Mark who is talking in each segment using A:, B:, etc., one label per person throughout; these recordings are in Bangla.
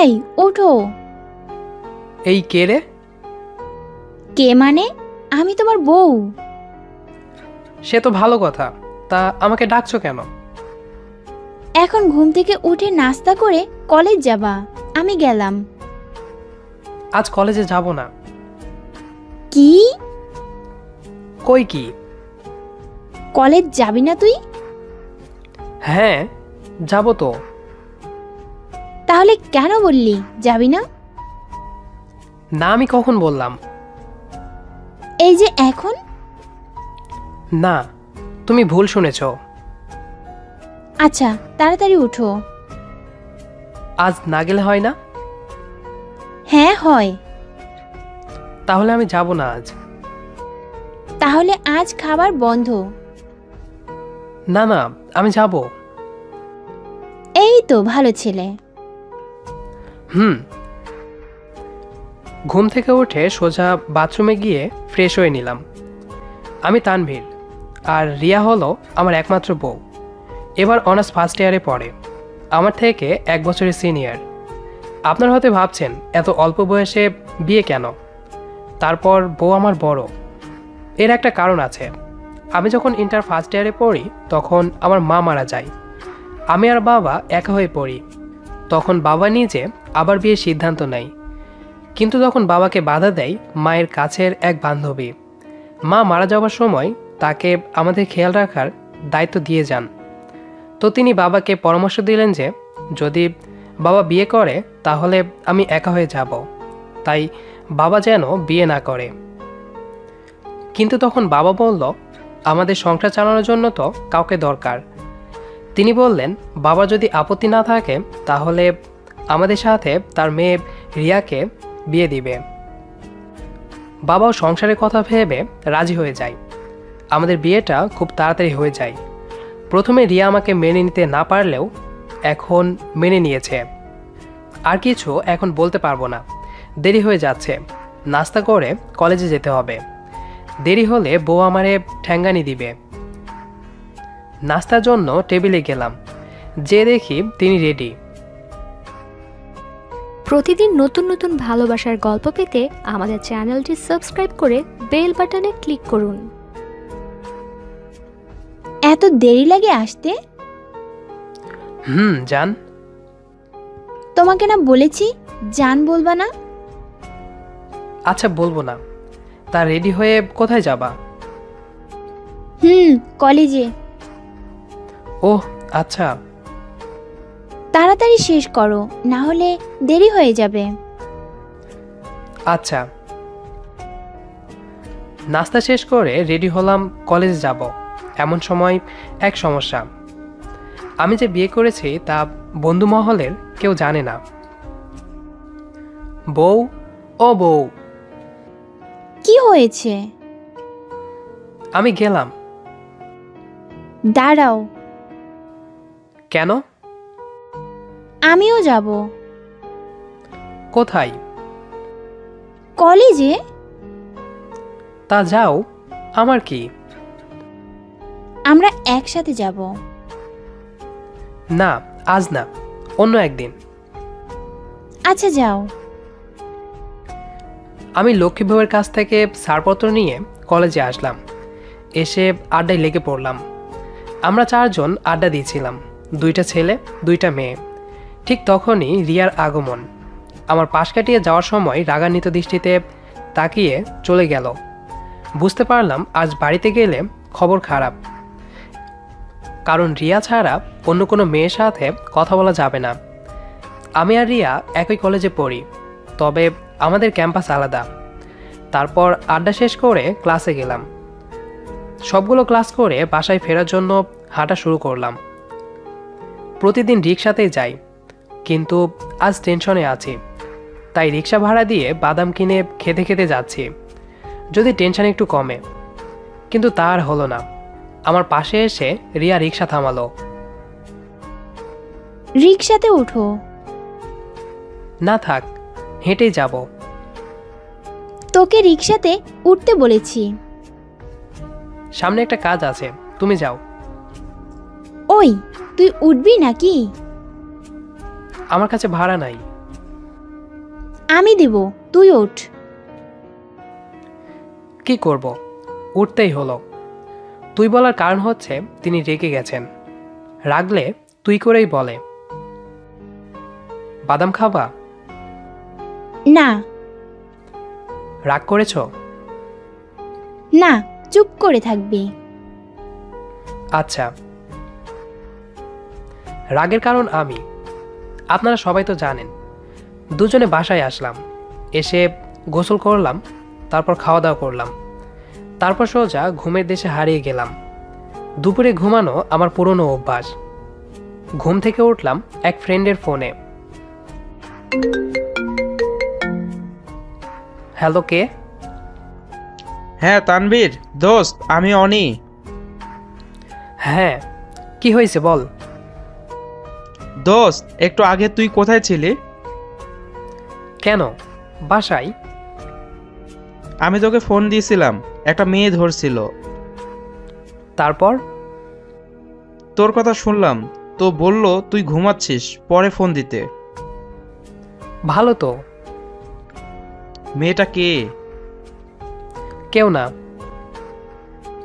A: এই ওঠো।
B: এই কে রে?
A: কে মানে? আমি তোমার বউ।
B: সে তো ভালো কথা। তা আমাকে ডাকছো কেন?
A: এখন ঘুম থেকে উঠে নাস্তা করে কলেজ যাবা। আমি গেলাম।
B: আজ কলেজে যাব না।
A: কি?
B: কই কি?
A: কলেজ যাবি না তুই?
B: হ্যাঁ যাব তো।
A: তাহলে কেন বললি? যাবি না?
B: না আমি কখন বললাম?
A: এই যে এখন?
B: না তুমি ভুল শুনেছ।
A: আচ্ছা তাড়াতাড়ি উঠো।
B: আজ না গেলে হয় না?
A: হ্যাঁ হয়।
B: তাহলে আমি যাব না আজ।
A: তাহলে আজ খাবার বন্ধ।
B: না না আমি যাব।
A: এই তো ভালো ছেলে।
B: হুম। ঘুম থেকে উঠে সোজা বাথরুমে গিয়ে ফ্রেশ হয়ে নিলাম। আমি তানভীর, আর রিয়া হলো আমার একমাত্র বউ। এবার অনার্স ফার্স্ট ইয়ারে পড়ে। আমার থেকে এক বছরের সিনিয়র। আপনার হয়তো ভাবছেন, এত অল্প বয়সে বিয়ে কেন? তারপর বউ আমার বড়। এর একটা কারণ আছে। আমি যখন ইন্টার ফার্স্ট ইয়ারে পড়ি, তখন আমার মা মারা যায়। আমি আর বাবা একা হয়ে পড়ি। তখন বাবা নিজে আবার বিয়ের সিদ্ধান্ত নেয়। কিন্তু তখন বাবাকে বাধা দেয়, মায়ের কাছের এক বান্ধবী। মা মারা যাওয়ার সময় তাকে আমাদের খেয়াল রাখার দায়িত্ব দিয়ে যান। তো তিনি বাবাকে পরামর্শ দিলেন যে, যদি বাবা বিয়ে করে, তাহলে আমি একা হয়ে যাব। তাই বাবা যেন বিয়ে না করে। কিন্তু তখন বাবা বলল, আমাদের সংসার চালানোর জন্য তো কাউকে দরকার। তিনি বললেন, বাবা যদি আপত্তি না থাকে, তাহলে আমাদের সাথে তার মেয়ে রিয়াকে বিয়ে দিবে। বাবাও সংসারের কথা ভেবে রাজি হয়ে যায়। আমাদের বিয়েটা খুব তাড়াতাড়ি হয়ে যায়। প্রথমে রিয়া আমাকে মেনে নিতে না পারলেও এখন মেনে নিয়েছে। আর কিছু এখন বলতে পারব না। দেরি হয়ে যাচ্ছে। নাস্তা করে কলেজে যেতে হবে। দেরি হলে বউ আমারে ঠ্যাঙ্গানি দিবে। নাস্তার জন্য টেবিলে গেলাম। যে দেখি তিনি রেডি।
C: প্রতিদিন নতুন নতুন ভালোবাসার গল্প পেতে আমাদের চ্যানেলটি সাবস্ক্রাইব করে বেল বাটনে ক্লিক করুন।
A: এত দেরি লাগে আসতে?
B: হুম জান
A: তোমাকে না বলেছি জান বলবা না?
B: আচ্ছা বলব না। তা রেডি হয়ে কোথায় যাবা?
A: হুম কলেজে।
B: ওহ আচ্ছা।
A: তাড়াতাড়ি শেষ করো না হলে দেরি হয়ে যাবে।
B: আচ্ছা। নাস্তা শেষ করে রেডি হলাম কলেজে যাব। এমন সময় এক সমস্যা। আমি যে বিয়ে করেছি তা বন্ধু মহলের কেউ জানে না। বউ ও বউ।
A: কি হয়েছে?
B: আমি গেলাম।
A: দাঁড়াও।
B: কেন?
A: আমিও যাব।
B: কোথায়?
A: কলেজে।
B: তা যাও আমার কি?
A: আমরা একসাথে যাব।
B: না আজ না অন্য একদিন।
A: আচ্ছা যাও।
B: আমি লক্ষ্মী বউয়ের কাছ থেকে ছাড়পত্র নিয়ে কলেজে আসলাম। এসে আড্ডায় লেগে পড়লাম। আমরা চারজন আড্ডা দিয়েছিলাম। দুইটা ছেলে, দুইটা মেয়ে। ঠিক তখনই রিয়ার আগমন। আমার পাশ কাটিয়ে যাওয়ার সময় রাগান্বিত দৃষ্টিতে তাকিয়ে চলে গেল। বুঝতে পারলাম আজ বাড়িতে গেলে খবর খারাপ। কারণ রিয়া ছাড়া অন্য কোনো মেয়ের সাথে কথা বলা যাবে না। আমি আর রিয়া একই কলেজে পড়ি, তবে আমাদের ক্যাম্পাস আলাদা। তারপর আড্ডা শেষ করে ক্লাসে গেলাম। সবগুলো ক্লাস করে বাসায় ফেরার জন্য হাঁটা শুরু করলাম। প্রতিদিন রিক্সাতেই যাই। কিন্তু আজ টেনশনে আছি। তাই রিক্সা ভাড়া দিয়ে বাদাম কিনে খেতে খেতে যাচ্ছি। যদি টেনশন একটু কমে। কিন্তু তা আর হলো না। আমার পাশে এসে রিয়া রিক্সা থামালো।
A: রিক্সাতে উঠো।
B: না থাক হেঁটে যাব।
A: তোকে রিক্সাতে উঠতে বলেছি।
B: সামনে একটা কাজ আছে তুমি যাও।
A: ওই। তুই উঠবি নাকি?
B: আমার কাছে ভাড়া নাই।
A: আমি দেব তুই ওঠ।
B: কি করব? উঠতেই হলো। তুই বলার কারণ হচ্ছে তিনি রেগে গেছেন। রাগলে তুই করেই বলে। বাদাম খাবা?
A: না।
B: রাগ করেছ?
A: না চুপ করে থাকবি।
B: আচ্ছা। রাগের কারণ আমি। আপনারা সবাই তো জানেন। দুজনে বাসায় আসলাম। এসে গোসল করলাম তারপর খাওয়া দাওয়া করলাম। তারপর সোজা ঘুমের দেশে হারিয়ে গেলাম। দুপুরে ঘুমানো আমার পুরনো অভ্যাস। ঘুম থেকে উঠলাম এক ফ্রেন্ডের ফোনে। হ্যালো কে?
D: হ্যাঁ তানবীর দোস্ত আমি অনি।
B: হ্যাঁ কি হয়েছে বল?
D: দোস্ত একটু আগে তুই কোথায় ছিলি?
B: কেন? বাসায়?
D: আমি তোকে ফোন দিয়েছিলাম একটা মেয়ে ধরছিল।
B: তারপর?
D: তোর কথা শুনলাম তো বলল তুই ঘুমাচ্ছিস পরে ফোন দিতে।
B: ভালো তো।
D: মেয়েটা কে?
B: কেউ না।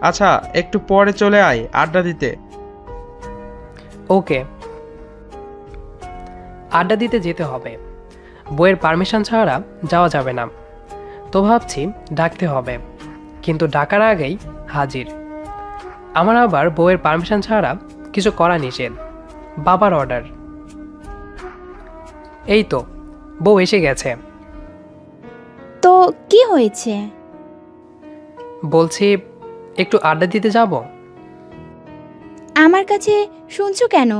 D: আচ্ছা একটু পরে চলে আয় আড্ডা দিতে।
B: ওকে। আড্ডা দিতে যেতে হবে। বইয়ের পারমিশন ছাড়া যাওয়া যাবে না। তো ভাবছি ডাকতে হবে কিন্তু ডাকার আগেই হাজির। আমার আবার বইয়ের পারমিশন ছাড়া কিছু করা নিষেধ বাবার অর্ডার। এই তো বউ এসে গেছে।
A: তো কি হয়েছে?
B: বলছি একটু আড্ডা দিতে যাব?
A: আমার কাছে শুনছো কেন?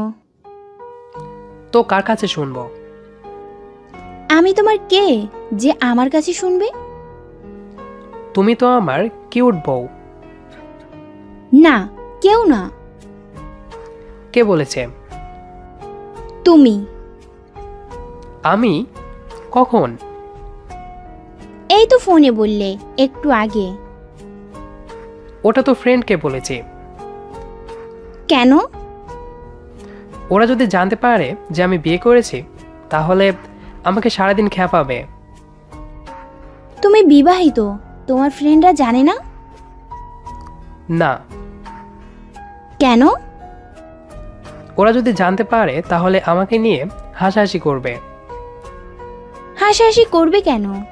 B: তো কার কাছে শুনব?
A: আমি তোমার কে যে আমার কাছে শুনবে?
B: তুমি তো আমার কিউট বউ।
A: না কেউ না।
B: কে বলেছে?
A: তুমি।
B: আমি? কখন?
A: এই তো ফোনে বললে একটু আগে।
B: ওটা তো ফ্রেন্ডকে বলেছি।
A: কেন?
B: ওরা যদি জানতে পারে যে আমি বিয়ে করেছি তাহলে আমাকে সারাদিন খ্যাপাবে
A: তুমি বিবাহিত তোমার ফ্রেন্ডরা জানে না?
B: না।
A: কেন?
B: ওরা যদি জানতে পারে তাহলে আমাকে নিয়ে হাসাহাসি করবে।
A: হাসাহাসি করবে কেন?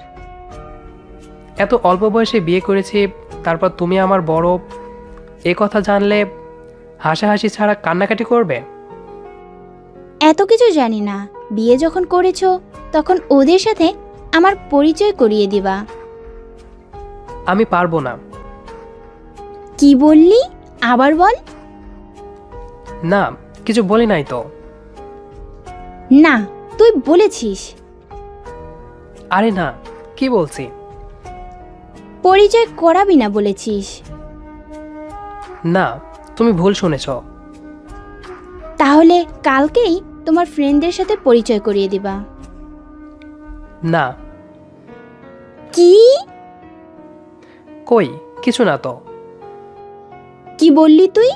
B: এত অল্প বয়সে বিয়ে করেছি তারপর তুমি আমার বড় এ কথা জানলে হাসাহাসি ছাড়া কান্নাকাটি করবে?
A: এত কিছু জানি না। বিয়ে যখন করেছ তখন ওদের সাথে আমার পরিচয় করিয়ে দিবা।
B: আমি পারব না।
A: কি বললি? আবার বল।
B: না কিছু বলি নাই তো।
A: না তুই বলেছিস।
B: আরে না কি বলছি?
A: পরিচয় করাবি না বলেছিস।
B: না তুমি ভুল শুনেছ।
A: তাহলে কালকেই তোমার ফ্রেন্ডদের সাথে পরিচয় করিয়ে দিবা।
B: না।
A: কি?
B: কই? কিছু না তো।
A: কি বললি তুই?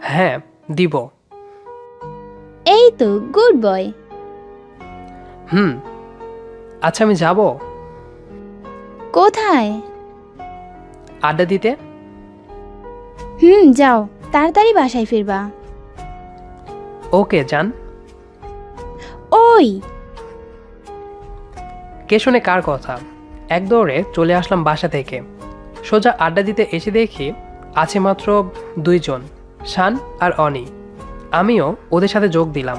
B: হ্যাঁ দিব।
A: এই তো গুড বয়
B: হুম। আচ্ছা আমি যাব।
A: কোথায়?
B: আড্ডা দিতে?
A: হুম যাও। তাড়াতাড়ি বাসায় ফিরবা।
B: ওকে যান
A: ওই।
B: কে শুনে কার কথা? এক দৌড়ে চলে আসলাম বাসা থেকে। সোজা আড্ডা দিতে এসে দেখি আছে মাত্র দুইজন শান আর অনি। আমিও ওদের সাথে যোগ দিলাম।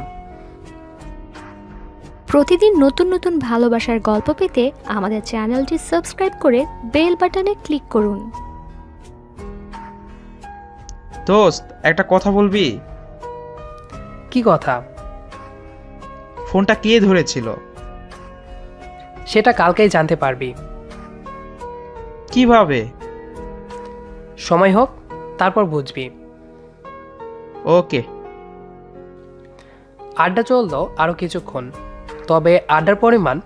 C: প্রতিদিন নতুন নতুন ভালোবাসার গল্প পেতে আমাদের চ্যানেলটি সাবস্ক্রাইব করে বেল বাটনে ক্লিক করুন।
D: দোস্ত একটা কথা বলবি?
B: কি কথা?
D: ফোনটা কে ধরেছিল?
B: সেটা কালকেই জানতে পারবি।
D: কীভাবে?
B: সময় হোক তারপর বুঝবি।
D: ওকে।
B: আড্ডা চলল আরও কিছুক্ষণ। তবে আড্ডার পরিমাণ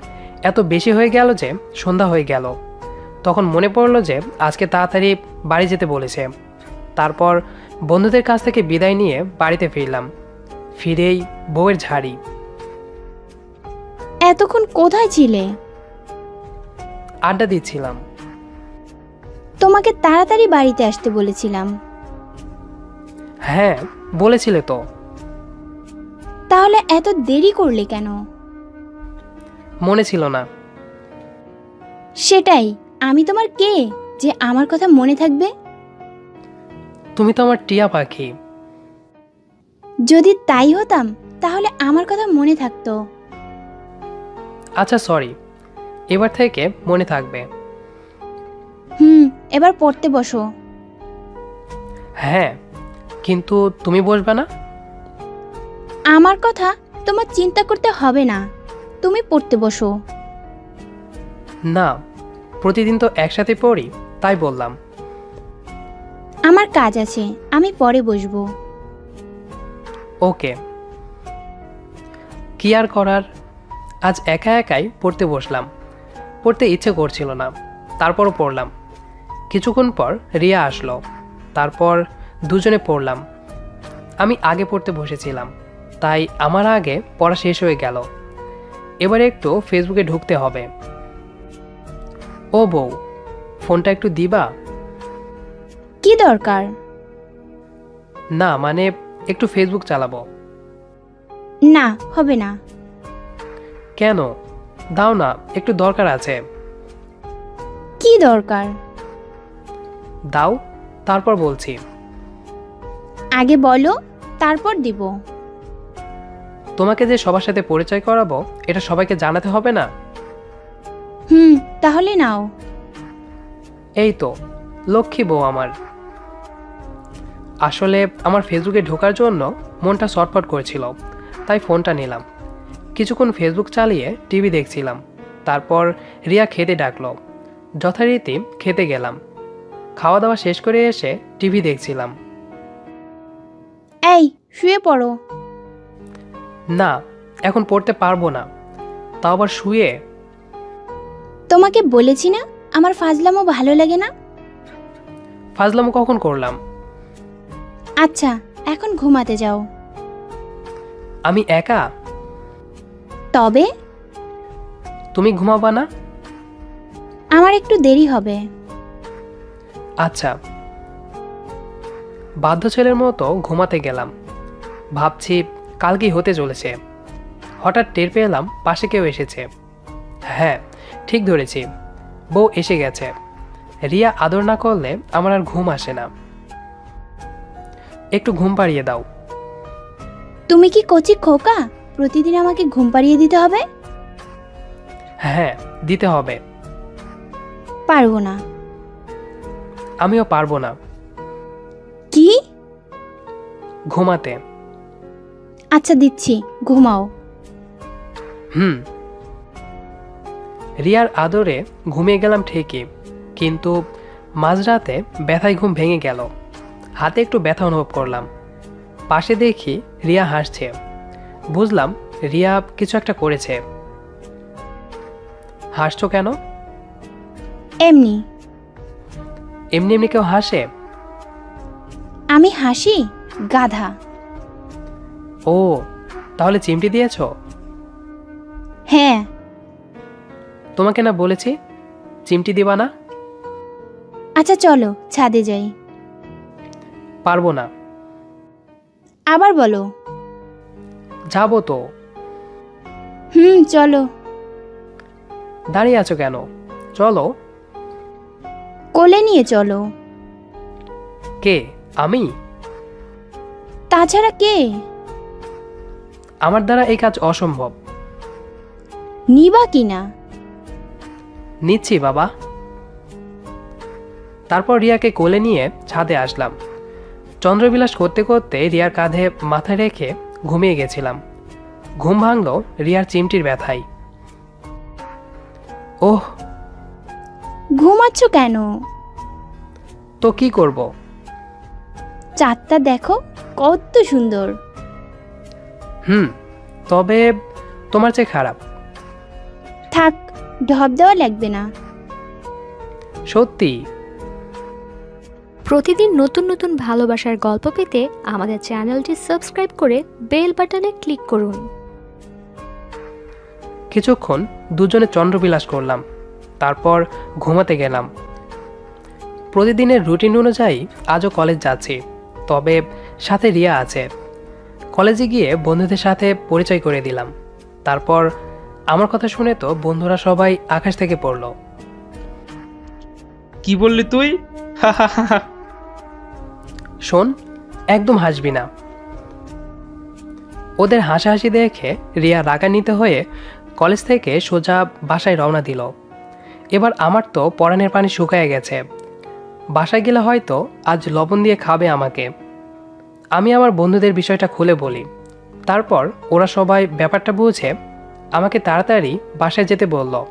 B: এত বেশি হয়ে গেল যে সন্ধ্যা হয়ে গেল। তখন মনে পড়ল যে আজকে তাড়াতাড়ি বাড়ি যেতে বলেছে। তারপর বন্ধুদের কাছ থেকে বিদায় নিয়ে বাড়িতে ফিরলাম। ফিরেই বউয়ের ঝাড়ি।
A: এতক্ষণ কোথায় ছিলে?
B: আড্ডা দিচ্ছিলাম।
A: তোমাকে তাড়াতাড়ি বাড়িতে আসতে বলেছিলাম।
B: হ্যাঁ বলেছিলে তো।
A: তাহলে এত দেরি করলে কেন?
B: মনে ছিল না।
A: সেটাই আমি তোমার কে? যে আমার কথা মনে থাকবে?
B: তুমি তো আমার টিয়া পাখি।
A: যদি তাই হতাম তাহলে আমার কথা মনে থাকতো।
B: আচ্ছা সরি এবার থেকে মনে থাকবে।
A: হুম এবার পড়তে বসো।
B: হ্যাঁ কিন্তু তুমি বসবে না?
A: আমার কথা তোমার চিন্তা করতে হবে না। তুমি পড়তে বসো।
B: না প্রতিদিন তো একসাথে পড়ি তাই বললাম।
A: আমার কাজ আছে আমি পরে বসবো।
B: ওকে। কি আর করার? আজ একা একাই পড়তে বসলাম। পড়তে ইচ্ছে করছিল না। তারপরও পড়লাম। কিছুক্ষণ পর রিয়া আসলো। তারপর দুজনে পড়লাম। আমি আগে পড়তে বসেছিলাম। তাই আমার আগে পড়া শেষ হয়ে গেল। এবারে একটু ফেসবুকে ঢুকতে হবে। ও বউ ফোনটা একটু দিবা?
A: কি দরকার?
B: না মানে একটু ফেসবুক চালাবো।
A: না হবে না।
B: কেন? দাও না একটু দরকার আছে।
A: কি দরকার?
B: দাও তারপর বলছি।
A: আগে বলো তারপর দিব।
B: তোমাকে যে সবার সাথে পরিচয় করাবো এটা সবাইকে জানাতে হবে না?
A: হুম তাহলে নাও।
B: এই তো লক্ষ্মী বউ আমার। আসলে আমার ফেসবুকে ঢোকার জন্য মনটা শটফট করেছিল তাই ফোনটা নিলাম। কিছুক্ষণ ফেসবুক চালিয়ে টিভি দেখছিলাম তারপর রিয়া খেতে ডাকলো। যথারীতি খেতে গেলাম। খাওয়া দাওয়া শেষ করে এসে টিভি দেখছিলাম।
A: এই শুয়ে পড়ো।
B: না এখন পড়তে পারব না। তাও আবার শুয়ে?
A: তোমাকে বলেছি না আমার ফাজলামো ভালো লাগে না?
B: ফাজলামো কখন করলাম?
A: আচ্ছা এখন ঘুমাতে যাও।
B: আমি একা?
A: তবে?
B: তুমি ঘুমাবা না?
A: আমার একটু দেরি হবে।
B: আচ্ছা। বাধ্য ছেলের মতো ঘুমাতে গেলাম। ভাবছি কাল কি হতে চলেছে। হঠাৎ টের পেলাম পাশে কেউ এসেছে। হ্যাঁ ঠিক ধরেছি। বউ এসে গেছে। রিয়া আদর না করলে আমার আর ঘুম আসে না। একটু ঘুম পাড়িয়ে দাও।
A: তুমি কি কচি খোকা? প্রতিদিন আমাকে ঘুম পাড়িয়ে দিতে হবে?
B: হ্যাঁ দিতে হবে।
A: পারব না।
B: আমিও পারব না।
A: কি?
B: ঘুমাতে।
A: আচ্ছা দিচ্ছি। ঘুমাও।
B: হুম। রিয়ার আদরে ঘুমিয়ে গেলাম ঠিকই কিন্তু মাঝরাতে ব্যথায় ঘুম ভেঙে গেল। হাতে একটু ব্যথা অনুভব করলাম। পাশে দেখি রিয়া হাসছে। বুঝলাম রিয়া কিছু একটা করেছে। হাসছো কেন?
A: এমনি।
B: এমনি এমনি কেউ হাসে?
A: আমি হাসি? গাধা।
B: ও তাহলে চিমটি দিয়েছ?
A: হ্যাঁ।
B: তোমাকে না বলেছি চিমটি দিবা না?
A: আচ্ছা চলো ছাদে যাই।
B: পারব না।
A: আবার বলো।
B: যাব তো।
A: হুম চলো।
B: দাঁড়িয়ে আছো কেন? চলো।
A: কোলে নিয়ে চলো।
B: কে? আমি?
A: তাছাড়া কে?
B: আমার দ্বারা এই কাজ অসম্ভব।
A: নিবা কিনা
B: নিচ্ছি বাবা। তারপর রিয়াকে কোলে নিয়ে ছাদে আসলাম। চন্দ্রবিলাস করতে করতে রিয়ার কাঁধে মাথা রেখে ঘুমিয়ে গেছিলাম। ঘুম ভাঙল রিয়ার চিমটির ব্যথায়। ওহ!
A: ঘুমাচ্ছ কেন?
B: তো কি করব?
A: চাঁদটা দেখো কত সুন্দর।
B: হুম তবে তোমার চেয়ে খারাপ।
A: থাক ঢপ দেওয়া লাগবে না।
B: সত্যি?
C: প্রতিদিন নতুন নতুন ভালোবাসার গল্প পেতে আমাদের চ্যানেলটি সাবস্ক্রাইব করে বেল বাটনে ক্লিক করুন।
B: কিছুক্ষণ দুজনে চন্দ্রবিলাস করলাম তারপর ঘুমাতে গেলাম। প্রতিদিনের রুটিন অনুযায়ী আজও কলেজ যাচ্ছি তবে সাথে রিয়া আছে। কলেজে গিয়ে বন্ধুদের সাথে পরিচয় করে দিলাম তারপর আমার কথা শুনে তো বন্ধুরা সবাই আকাশ থেকে পড়ল।
D: কি বললি তুই?
B: শোন, একদম হাসবি না। ওদের হাসাহাসি দেখে রিয়া রাগান্বিত হয়ে কলেজ থেকে সোজা বাসায় রওনা দিল। এবার আমার তো পরাণের পানি শুকায় গেছে। বাসায় গেলে হয়তো আজ লবণ দিয়ে খাবে আমাকে। আমি আমার বন্ধুদের বিষয়টা খুলে বলি। তারপর ওরা সবাই ব্যাপারটা বুঝে আমাকে তাড়াতাড়ি বাসায় যেতে বলল।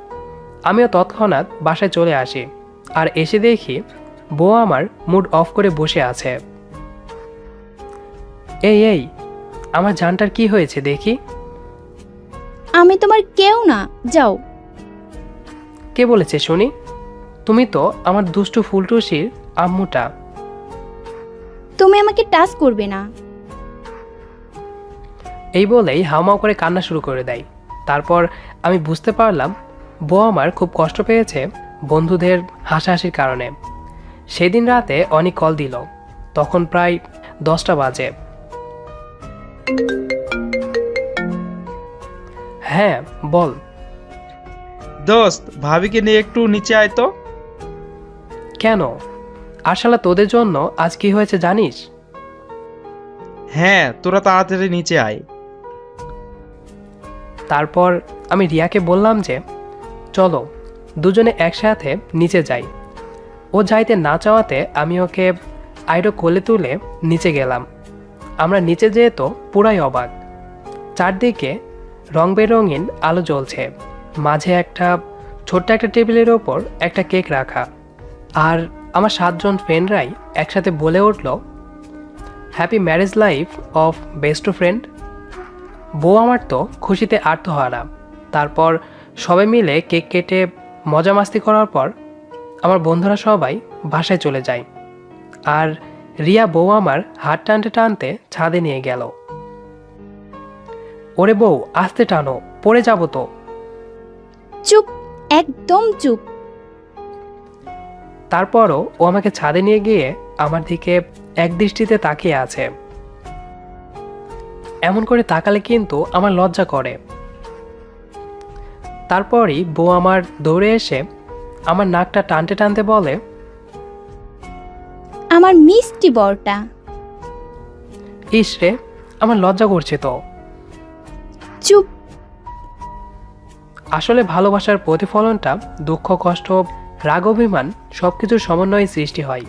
B: আমিও তৎক্ষণাৎ বাসায় চলে আসি। আর এসে দেখি বউ আমার মুড অফ করে বসে আছে। এই এই আমার জানটার কি হয়েছে দেখি।
A: আমি তোমার কেউ না যাও।
B: কে বলেছে শুনি? তুমি তো আমার দুষ্টু ফুলটুসির আম্মুটা।
A: তুমি আমাকে টাচ করবে না।
B: এই বলেই হাউমাউ করে কান্না শুরু করে দেয়। তারপর আমি বুঝতে পারলাম বউ আমার খুব কষ্ট পেয়েছে বন্ধুদের হাসাহাসির কারণে। সেদিন রাতে অনেক কল দিল। তখন প্রায় দশটা বাজে। হ্যাঁ বল।
D: দোস্ত ভাবিকে নিয়ে একটু নিচে আয় তো।
B: কেন? আর শালা তোদের জন্য আজ কি হয়েছে জানিস?
D: হ্যাঁ তোরা তাড়াতাড়ি নিচে আয়।
B: তারপর আমি রিয়াকে বললাম যে চলো দুজনে একসাথে নিচে যাই। ও যাইতে না চাওয়াতে আমি ওকে আইডো কোলে তুলে নিচে গেলাম। আমরা নিচে যেয়ে তো পুরাই অবাক চারদিকে রং বেরঙিন আলো জ্বলছে। মাঝে একটা ছোট্ট একটা টেবিলের ওপর একটা কেক রাখা। আর আমার সাতজন ফ্রেন্ডরাই একসাথে বলে উঠল happy marriage life of best friend বউ আমার তো খুশিতে আত্মহারা। তারপর সবাই মিলে কেক কেটে মজা মাস্তি করার পর আমার বন্ধুরা সবাই বাসায় চলে যায়। আর রিয়া বউ আমার হাত টানতে টানতে ছাদে নিয়ে গেল। ওরে বউ আস্তে টানো পড়ে যাব তো।
A: চুপ একদম চুপ।
B: তারপরও ও আমাকে ছাদে নিয়ে গিয়ে আমার দিকে এক দৃষ্টিতে তাকিয়ে আছে। এমন করে তাকালে কিন্তু আমার লজ্জা করে। তারপরই বউ আমার দৌড়ে এসে আমার নাকটা টানতে টানতে বলে
A: আমার মিষ্টি বরটা।
B: ইস রে আমার লজ্জা করছে তো।
A: চুপ।
B: আসলে ভালোবাসার প্রতিফলনটা দুঃখ কষ্ট রাগ অভিমান সবকিছুর সমন্বয়ে সৃষ্টি হয়।